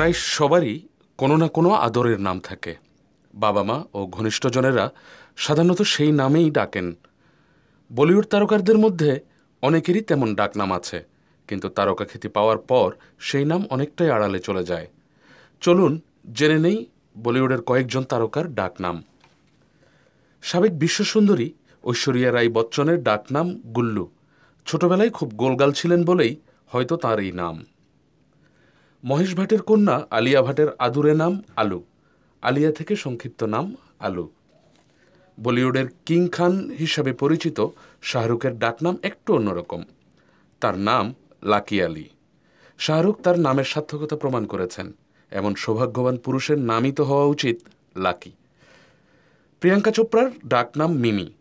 প্রায় সবারই কোনো না কোনো আদরের নাম থাকে। বাবা মা ও ঘনিষ্ঠজনেরা সাধারণত সেই নামেই ডাকেন। বলিউড তারকারদের মধ্যে অনেকেরই তেমন ডাকনাম আছে, কিন্তু তারকা খ্যাতি পাওয়ার পর সেই নাম অনেকটাই আড়ালে চলে যায়। চলুন জেনে নেই বলিউডের কয়েকজন তারকার ডাকনাম। সাবেক বিশ্বসুন্দরী ঐশ্বরিয়া রাই বচ্চনের ডাকনাম গুল্লু। ছোটবেলায় খুব গোলগাল ছিলেন বলেই হয়তো তার এই নাম। মহেশ ভাটের কন্যা আলিয়া ভাটের আদুরে নাম আলু। আলিয়া থেকে সংক্ষিপ্ত নাম আলু। বলিউডের কিং খান হিসাবে পরিচিত শাহরুখের ডাকনাম একটু অন্যরকম। তার নাম লাকি আলী। শাহরুখ তার নামের সার্থকতা প্রমাণ করেছেন। এমন সৌভাগ্যবান পুরুষের নামই তো হওয়া উচিত লাকি। প্রিয়াঙ্কা চোপড়ার ডাকনাম মিমি।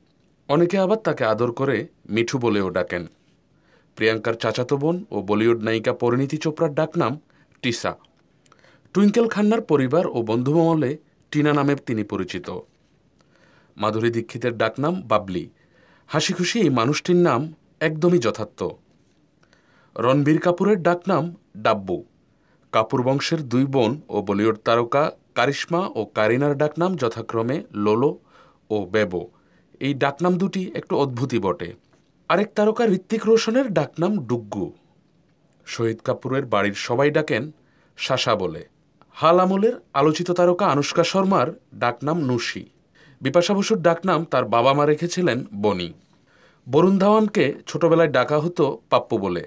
অনেকে আবার তাকে আদর করে মিঠু বলেও ডাকেন। প্রিয়াঙ্কার চাচাতো বোন ও বলিউড নায়িকা পরিণীতি চোপড়ার ডাকনাম টিসা। টুইঙ্কেল খান্নার পরিবার ও বন্ধুমহলে টিনা নামে তিনি পরিচিত। মাধুরী দীক্ষিতের ডাকনাম বাবলি। হাসি খুশি এই মানুষটির নাম একদমই যথার্থ। রণবীর কাপুরের ডাকনাম ডাব্বু। কাপুর বংশের দুই বোন ও বলিউড তারকা কারিশ্মা ও কারিনার ডাকনাম যথাক্রমে লোলো ও বেবো। এই ডাকনাম দুটি একটু অদ্ভুতই বটে। আরেক তারকা ঋত্বিক রোশনের ডাকনাম ডুগ্গু। শহীদ কাপুরের বাড়ির সবাই ডাকেন শাসা বলে। হাল আমলের আলোচিত তারকা আনুষ্কা শর্মার ডাকনাম নুশি বিপাশা বসুর ডাকনাম তার বাবা মা রেখেছিলেন বনি। বরুণ ধাওয়ানকে ছোটবেলায় ডাকা হতো পাপ্পু বলে।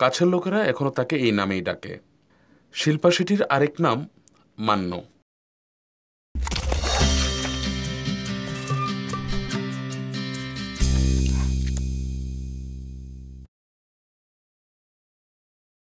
কাছের লোকেরা এখনও তাকে এই নামেই ডাকে। শিল্পা শেঠির আরেক নাম মান্য